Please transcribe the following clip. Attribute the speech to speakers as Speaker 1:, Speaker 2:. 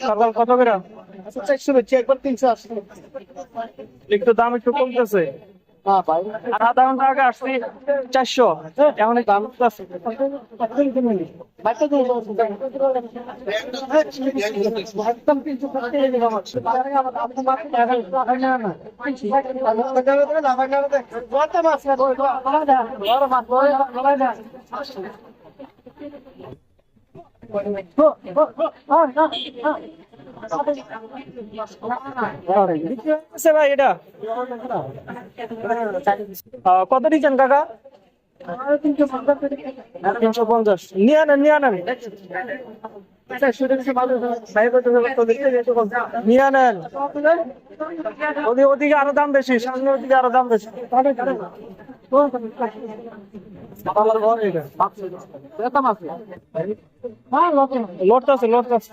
Speaker 1: সকাল কত করে? চারশো বেচছি একবার তিনশো আশি। একটু দাম একটু কমতেছে। আর আধা ঘণ্টা আগে আসছি চারশো। এখন দাম তিনশো আছে কত দিচ্ছেন কাকা? তিনশো পঞ্চাশ। নিয়ে আনেন নিয়ে আনেন। আরও দাম বেশি, সামনে ওদিকে আরও দাম বেশি। লড়তেছে লড়তেছে